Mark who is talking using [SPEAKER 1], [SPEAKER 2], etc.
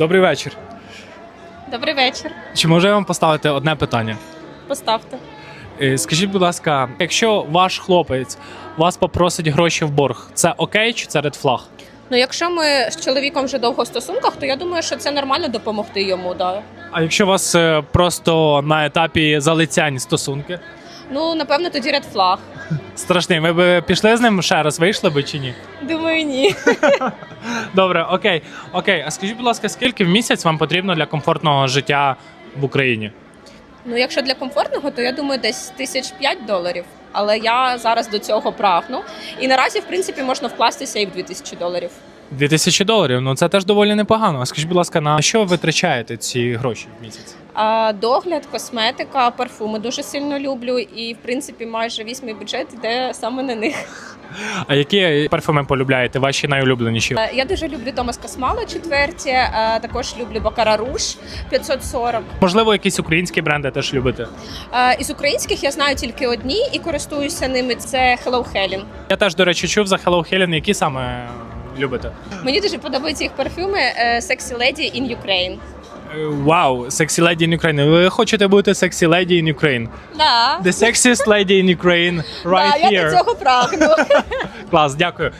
[SPEAKER 1] Добрий вечір.
[SPEAKER 2] Добрий вечір.
[SPEAKER 1] Чи можу я вам поставити одне питання?
[SPEAKER 2] Поставте.
[SPEAKER 1] Е, Скажіть, будь ласка, якщо ваш хлопець вас попросить гроші в борг, це окей чи це редфлаг?
[SPEAKER 2] Ну, якщо ми з чоловіком вже довго в стосунках, то я думаю, що це нормально допомогти йому. Да.
[SPEAKER 1] А якщо у вас е, просто на етапі залицянь стосунки?
[SPEAKER 2] Ну, напевно, тоді ред флаг.
[SPEAKER 1] Страшний, ви б пішли з ним ще раз, вийшли би чи ні?
[SPEAKER 2] Думаю, ні.
[SPEAKER 1] Добре, окей. Окей. А скажіть, будь ласка, скільки в місяць вам потрібно для комфортного життя в Україні?
[SPEAKER 2] Ну, якщо для комфортного, то я думаю, десь тисяч п'ять доларів. Але я зараз до цього прагну. І наразі, в принципі, можна вкластися і в 2000 доларів.
[SPEAKER 1] 2000 доларів, ну це теж доволі непогано. А скажіть, будь ласка, на що ви витрачаєте ці гроші в місяць?
[SPEAKER 2] А, догляд, косметика, парфуми дуже сильно люблю. І, в принципі, майже весь мій бюджет йде саме на них.
[SPEAKER 1] А які парфюми полюбляєте? Ваші найулюбленіші?
[SPEAKER 2] Е, Я дуже люблю Томас Космало четверті, е, також люблю Бакара Руш 540.
[SPEAKER 1] Можливо, якісь українські бренди теж любите?
[SPEAKER 2] Е, Із українських я знаю тільки одні і користуюся ними. Це Hello Helen.
[SPEAKER 1] Я теж, до речі, чув за Hello Helen, які саме любите?
[SPEAKER 2] Мені дуже подобаються їх парфюми Sexy Lady in Ukraine.
[SPEAKER 1] Е, Вау, sexy lady in Ukraine. Ви хочете бути sexy lady in Ukraine?
[SPEAKER 2] Да.
[SPEAKER 1] The sexiest lady in Ukraine right
[SPEAKER 2] да, я
[SPEAKER 1] here.
[SPEAKER 2] до цього прагну.
[SPEAKER 1] Клас, дякую.